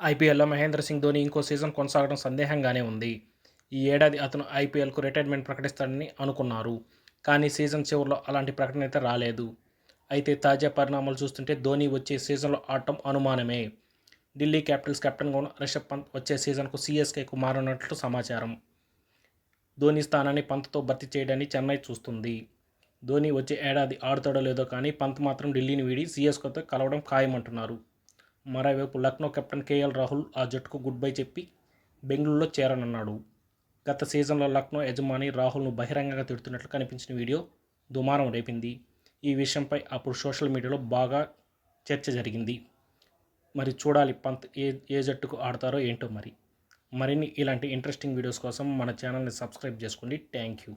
ఐపీఎల్లో మహేంద్ర సింగ్ ధోని ఇంకో సీజన్ కొనసాగడం సందేహంగానే ఉంది. ఈ ఏడాది అతను ఐపీఎల్కు రిటైర్మెంట్ ప్రకటిస్తాడని అనుకున్నారు. కానీ సీజన్ చివరిలో అలాంటి ప్రకటన అయితే రాలేదు. అయితే తాజా పరిణామాలు చూస్తుంటే ధోని వచ్చే సీజన్లో ఆడటం అనుమానమే. ఢిల్లీ క్యాపిటల్స్ కెప్టెన్గా ఉన్న రిషబ్ పంత్ వచ్చే సీజన్కు సీఎస్కేకు మారనున్నట్లు సమాచారం. ధోని స్థానాన్ని పంత్తో భర్తీ చేయడాన్ని చెన్నై చూస్తుంది. ధోని వచ్చే ఏడాది ఆడుతాడో లేదో కానీ పంత్ మాత్రం ఢిల్లీని వీడి సీఎస్కేతో కలవడం ఖాయమంటున్నారు. మరోవైపు లక్నో కెప్టెన్ కేఎల్ రాహుల్ ఆ జట్టుకు గుడ్ బై చెప్పి బెంగళూరులో చేరనున్నాడు. గత సీజన్లో లక్నో యజమాని రాహుల్ను బహిరంగంగా తిడుతున్నట్లు కనిపించిన వీడియో దుమారం రేపింది. ఈ విషయంపై అప్పుడు సోషల్ మీడియాలో బాగా చర్చ జరిగింది. మరి చూడాలి పంత్ ఏ ఏ జట్టుకు ఆడతారో ఏంటో మరి. మరిన్ని ఇలాంటి ఇంట్రెస్టింగ్ వీడియోస్ కోసం మన ఛానల్ని సబ్స్క్రైబ్ చేసుకోండి. Thank you.